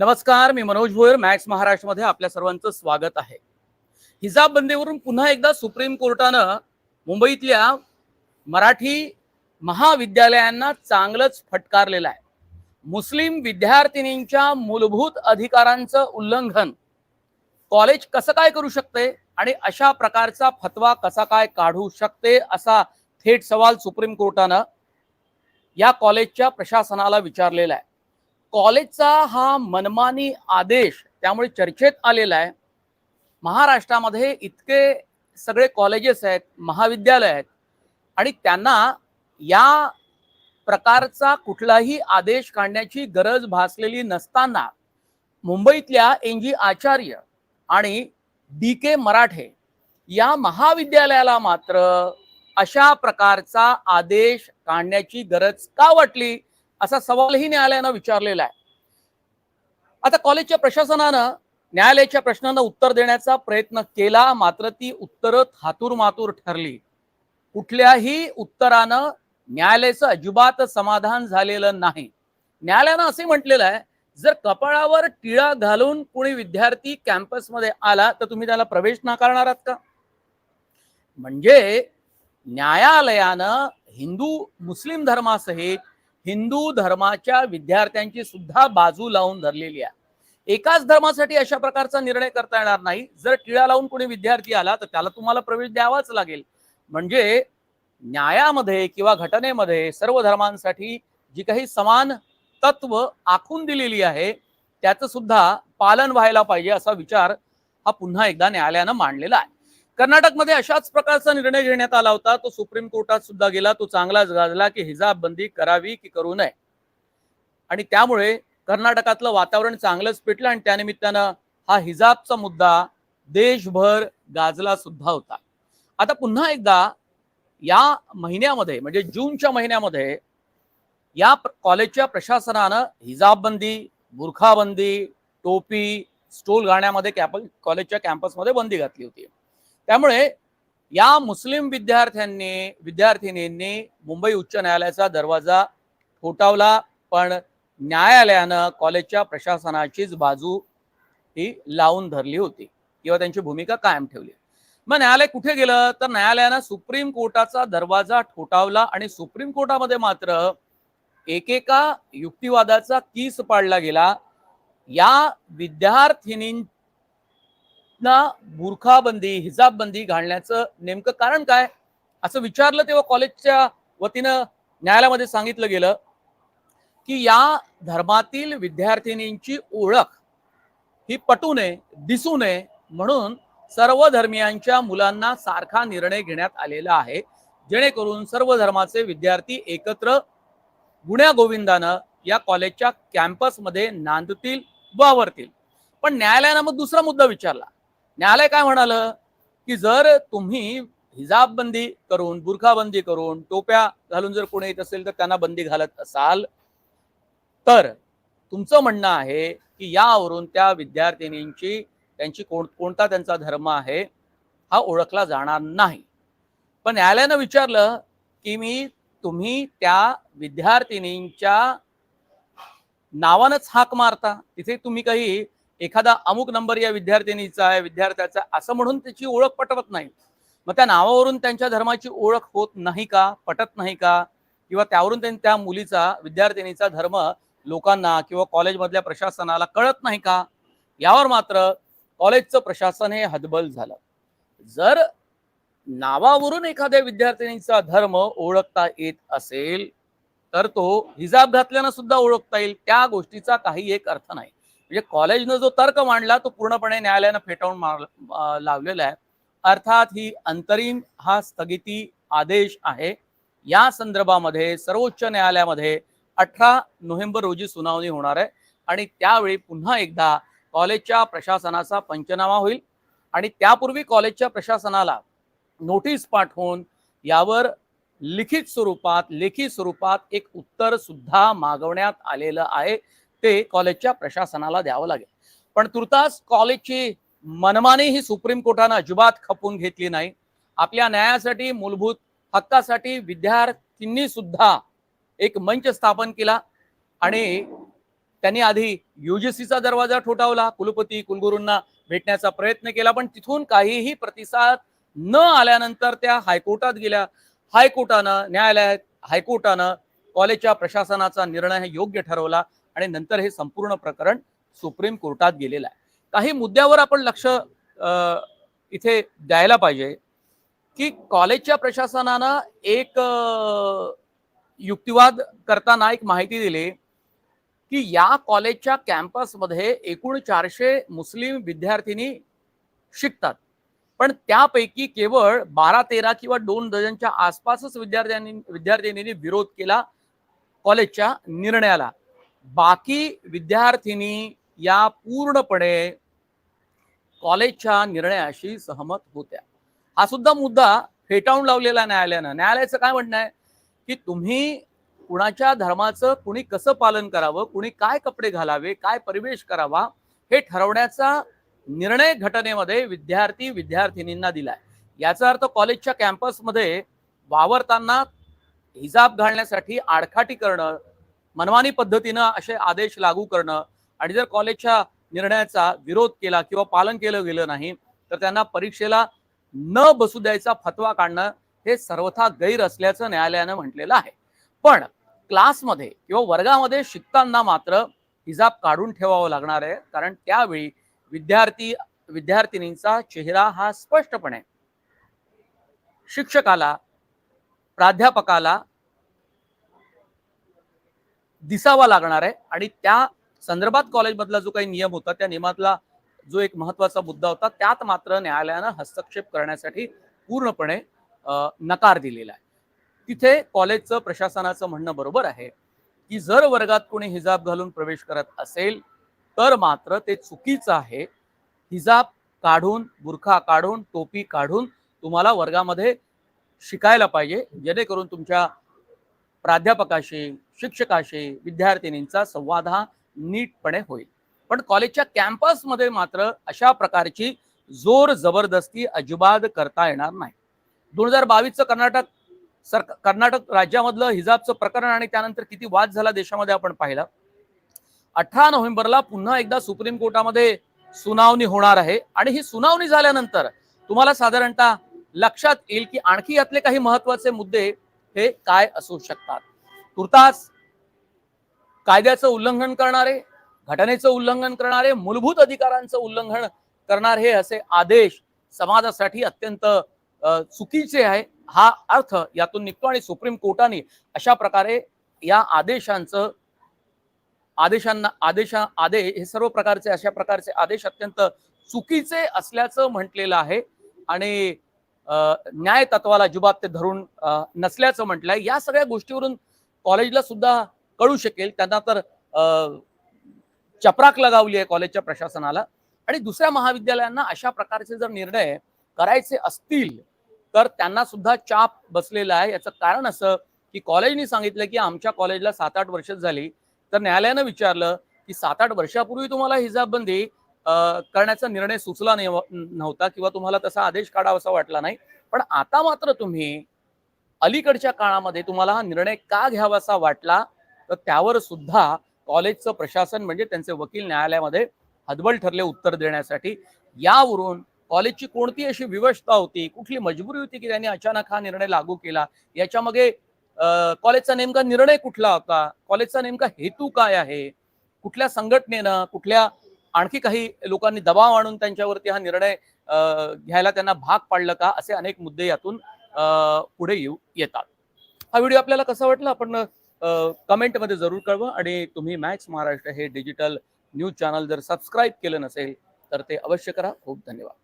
नमस्कार मी मनोज भोयर मॅक्स महाराष्ट्रमध्ये आपल्या सर्वांचं स्वागत आहे. हिजाब बंदीवरून पुन्हा एकदा सुप्रीम कोर्टानं मुंबईतल्या मराठी महाविद्यालयांना चांगलंच फटकारलेलं आहे. मुस्लिम विद्यार्थिनींच्या मूलभूत अधिकारांचं उल्लंघन. कॉलेज कसं काय करू शकते आणि अशा प्रकारचा फतवा कसा काय काढू शकते असा थेट सवाल सुप्रीम कोर्टानं या कॉलेजच्या प्रशासनाला विचारलेला आहे. कॉलेजचा हा मनमानी आदेश त्यामुळे चर्चेत आलेला आहे. महाराष्ट्रामध्ये इतके सगळे कॉलेजेस आहेत महाविद्यालय आहेत आणि त्यांना या प्रकारचा कुठलाही आदेश काढण्याची गरज भासलेली नसताना मुंबईतल्या एन जी आचार्य आणि डी के मराठे या महाविद्यालयाला मात्र अशा प्रकारचा आदेश काढण्याची गरज का वाटली? असा सवालही न्यायालयानं विचारलेला आहे. आता कॉलेजच्या प्रशासनानं न्यायालयाच्या प्रश्नांना उत्तर देण्याचा प्रयत्न केला मात्र ती उत्तरं थातूर मातूर ठरली. कुठल्याही उत्तरानं न्यायालयाचं अजिबात समाधान झालेलं नाही. न्यायालयानं असे म्हटलेलं आहे जर कपाळावर टिळा घालून कोणी विद्यार्थी कॅम्पसमध्ये आला तर तुम्ही त्याला प्रवेश नाकारणार आहात का? म्हणजे न्यायालयानं हिंदू मुस्लिम धर्मासहित हिंदू धर्माच्या विद्यार्थ्यांची सुद्धा बाजू लावून धरलेली आहे. एकाच धर्मासाठी अशा प्रकारचा निर्णय करता येणार नाही. जर टिळा लावून कोणी विद्यार्थी आला तर त्याला तुम्हाला प्रवेश द्यावाच लागेल. म्हणजे न्यायामध्ये किंवा घटनेमध्ये सर्व धर्मांसाठी जी काही समान तत्व आखून दिलेली आहे त्याचं सुद्धा पालन व्हायला पाहिजे असा विचार हा पुन्हा एकदा न्यायालयानं मांडलेला आहे. कर्नाटकमध्ये अशाच प्रकारचा निर्णय घेण्यात आला होता. तो सुप्रीम कोर्टात सुद्धा गेला. तो चांगलाच गाजला की हिजाब बंदी करावी की करू नये. आणि त्यामुळे कर्नाटकातलं वातावरण चांगलंच पेटलं आणि त्यानिमित्तानं हा हिजाबचा मुद्दा देशभर गाजला सुद्धा होता. आता पुन्हा एकदा या महिन्यामध्ये म्हणजे जूनच्या महिन्यामध्ये या कॉलेजच्या प्रशासनानं हिजाब बंदी बुरखाबंदी टोपी स्टोल घालण्यामध्ये कॅप कॉलेजच्या कॅम्पसमध्ये बंदी घातली होती. त्यामुळे या मुस्लिम विद्यार्थ्यांनी विद्यार्थिनींनी मुंबई उच्च न्यायालयाचा दरवाजा ठोठावला पण न्यायालयानं कॉलेजच्या प्रशासनाचीच बाजू ही लावून धरली होती किंवा त्यांची भूमिका कायम ठेवली. मग न्यायालय कुठे गेलं? तर न्यायालयानं सुप्रीम कोर्टाचा दरवाजा ठोठावला आणि सुप्रीम कोर्टामध्ये मात्र एकेका युक्तिवादाचा कीस पाडला गेला. या ना बुरखाबंदी हिजाबबंदी घालण्याचं नेमकं कारण काय? असं विचारलं तेव्हा कॉलेजच्या वतीनं न्यायालयामध्ये सांगितलं गेलं की या धर्मातील विद्यार्थिनींची ओळख ही पटू नये दिसू नये म्हणून सर्व धर्मियांच्या मुलांना सारखा निर्णय घेण्यात आलेला आहे. जेणेकरून सर्व धर्माचे विद्यार्थी एकत्र गुण्या गोविंदानं या कॉलेजच्या कॅम्पसमध्ये नांदतील वावरतील पण न्यायालयानं मग दुसरा मुद्दा विचारला. न्यायालय काय म्हणालं? की जर तुम्ही हिजाब बंदी करून बुरखाबंदी करून टोप्या घालून जर कोणी येत असेल तर त्यांना बंदी घालत असाल तर तुमचं म्हणणं आहे की यावरून त्या विद्यार्थिनींची त्यांची कोण कोणता त्यांचा धर्म आहे हा ओळखला जाणार नाही. पण न्यायालयानं विचारलं की मी तुम्ही त्या विद्यार्थिनींच्या नावानच हाक मारता. तिथे तुम्ही काही एखादा अमुक नंबर या विद्यार्थिनीचा आहे विद्यार्थ्याचा असं म्हणून त्याची ओळख पटवत नाही. मग त्या नावावरून त्यांच्या धर्माची ओळख होत नाही का? पटत नाही का? किंवा त्यावरून त्यांनी त्या मुलीचा विद्यार्थिनीचा धर्म लोकांना किंवा कॉलेजमधल्या प्रशासनाला कळत नाही का? यावर मात्र कॉलेजचं प्रशासन हे हदबल झालं. जर नावावरून एखाद्या विद्यार्थिनीचा धर्म ओळखता येत असेल तर तो हिजाब घातल्यानं सुद्धा ओळखता येईल. त्या गोष्टीचा काही एक अर्थ नाही. म्हणजे कॉलेजनं जो तर्क मांडला तो पूर्णपणे न्यायालयानं फेटाळून मार लावलेला आहे. अर्थात ही अंतरिम हा स्थगिती आदेश आहे. या संदर्भामध्ये सर्वोच्च न्यायालयामध्ये अठरा नोव्हेंबर रोजी सुनावणी होणार आहे आणि त्यावेळी पुन्हा एकदा कॉलेजच्या प्रशासनाचा पंचनामा होईल आणि त्यापूर्वी कॉलेजच्या प्रशासनाला नोटीस पाठवून यावर लिखित स्वरूपात लेखी स्वरूपात एक उत्तर सुद्धा मागवण्यात आलेलं आहे. ते कॉलेजच्या प्रशासनाला द्यावं लागेल. पण तुर्तास कॉलेजची मनमानी ही सुप्रीम कोर्टानं अजिबात खपून घेतली नाही. आपल्या न्यायासाठी मूलभूत हक्कासाठी विद्यार्थ्यांनी सुद्धा एक मंच स्थापन केला आणि त्यांनी आधी युजीसीचा दरवाजा ठोठावला कुलपती कुलगुरूंना भेटण्याचा प्रयत्न केला पण तिथून काहीही प्रतिसाद न आल्यानंतर त्या हायकोर्टात गेल्या. हायकोर्टानं न्यायालयात हायकोर्टानं कॉलेजच्या प्रशासनाचा निर्णय हे योग्य ठरवला. आणि नंतर हे संपूर्ण प्रकरण सुप्रीम कोर्टात गेलेलं आहे. काही मुद्द्यावर आपण लक्ष इथे द्यायला पाहिजे की कॉलेजच्या प्रशासनानं एक युक्तिवाद करताना एक माहिती दिली की या कॉलेजच्या कॅम्पसमध्ये एकूण चारशे मुस्लिम विद्यार्थिनी शिकतात. पण त्यापैकी केवळ बारा तेरा किंवा दोन डझनच्या आसपासच विद्यार्थ्यांनी विद्यार्थिनींनी विरोध केला कॉलेजच्या निर्णयाला. बाकी विद्यार्थिनी या पूर्णपणे कॉलेजच्या निर्णयाशी सहमत होत्या. हा सुद्धा मुद्दा फेटाळून लावलेला न्यायालयानं. न्यायालयाचं काय म्हणणं आहे? की तुम्ही कुणाच्या धर्माचं कुणी कसं पालन करावं कुणी काय कपडे घालावे काय परिवेश करावा हे ठरवण्याचा निर्णय घटनेमध्ये विद्यार्थी विद्यार्थिनींना दिलाय. याचा अर्थ कॉलेजच्या कॅम्पसमध्ये वावरताना हिजाब घालण्यासाठी आडखाटी करणं मनमानी पद्धतीनं असे आदेश लागू करणं आणि जर कॉलेजच्या निर्णयाचा विरोध केला किंवा पालन केलं गेलं नाही तर त्यांना परीक्षेला न बसू द्यायचा फतवा काढणं हे सर्वथा गैर असल्याचं न्यायालयानं म्हटलेलं आहे. पण क्लासमध्ये किंवा वर्गामध्ये शिकताना मात्र हिजाब काढून ठेवावं लागणार आहे कारण त्यावेळी विद्यार्थी विद्यार्थिनींचा चेहरा हा स्पष्टपणे शिक्षकाला प्राध्यापकाला दिसावा लागणार आहे. आणि त्या संदर्भात कॉलेजमधला जो काही नियम होता त्या नियमातला जो एक महत्त्वाचा मुद्दा होता त्यात मात्र न्यायालयानं हस्तक्षेप करण्यासाठी पूर्णपणे नकार दिलेला आहे. तिथे कॉलेजचं प्रशासनाचं म्हणणं बरोबर आहे की जर वर्गात कोणी हिजाब घालून प्रवेश करत असेल तर मात्र ते चुकीचं आहे. हिजाब काढून बुरखा काढून टोपी काढून तुम्हाला वर्गामध्ये शिकायला पाहिजे. जेणेकरून तुमच्या प्राध्यापकाशी शिक्षकाशी विद्यार्थिनींचा संवाद हा नीटपणे होईल. पण कॉलेजच्या कॅम्पसमध्ये मात्र अशा प्रकारची जोर जबरदस्ती अजिबात करता येणार नाही. दोन हजार बावीसचं कर्नाटक सर कर्नाटक राज्यामधलं हिजाबचं प्रकरण आणि त्यानंतर किती वाद झाला देशामध्ये आपण पाहिला. अठरा नोव्हेंबरला पुन्हा एकदा सुप्रीम कोर्टामध्ये सुनावणी होणार आहे आणि ही सुनावणी झाल्यानंतर तुम्हाला साधारणतः लक्षात येईल की आणखी यातले काही महत्त्वाचे मुद्दे हे काय असू शकतात? तुर्तास कायद्याचं उल्लंघन करणारे घटनेचं उल्लंघन करणारे मूलभूत अधिकारांचं उल्लंघन करणारे हे असे आदेश समाजासाठी अत्यंत चुकीचे आहे. हा अर्थ यातून निघतो आणि सुप्रीम कोर्टाने अशा प्रकारे या आदेशांचं आदेशांना आदेशा आदेश हे सर्व प्रकारचे अशा प्रकारचे आदेश अत्यंत चुकीचे असल्याचं म्हटलेलं आहे. आणि न्याय तत्वाला अजिबात ते धरून नसल्याचं म्हटलंय. या सगळ्या गोष्टीवरून कॉलेजला सुद्धा कळू शकेल. त्यांना तर अ, चपराक लगावली आहे कॉलेजच्या प्रशासनाला. आणि दुसऱ्या महाविद्यालयांना अशा प्रकारचे जर निर्णय करायचे असतील तर त्यांना सुद्धा चाप बसलेला आहे. याचं कारण असं की कॉलेजने सांगितलं की आमच्या कॉलेजला सात आठ वर्ष झाली. तर न्यायालयानं विचारलं की सात आठ वर्षापूर्वी तुम्हाला हिजाबबंदी करण्याचा निर्णय सुचला नाही नव्हता किंवा तुम्हाला तसा आदेश काढावासा वाटला नाही. पण आता मात्र तुम्ही अलीकडच्या काळामध्ये तुम्हाला हा निर्णय का घ्यावासा वाटला तर त्यावर सुद्धा कॉलेजचं प्रशासन म्हणजे त्यांचे वकील न्यायालयामध्ये हदबल ठरले उत्तर देण्यासाठी. यावरून कॉलेजची कोणती अशी विवशता होती कुठली मजबुरी होती की त्यांनी अचानक हा निर्णय लागू केला? याच्यामध्ये कॉलेजचा नेमका निर्णय कुठला होता? कॉलेजचा नेमका हेतू काय आहे? कुठल्या संघटनेनं कुठल्या आणखी काही लोकांनी दबाव आणून त्यांच्यावरती हा निर्णय घ्यायला त्यांना भाग पाडलं का असे अनेक मुद्दे यातून पुढे येऊ येतात. हा व्हिडिओ आपल्याला कसा वाटला आपण कमेंटमध्ये जरूर कळवा आणि तुम्ही मॅच महाराष्ट्र हे डिजिटल न्यूज चॅनल जर सबस्क्राईब केलं नसेल तर ते अवश्य करा. खूप धन्यवाद.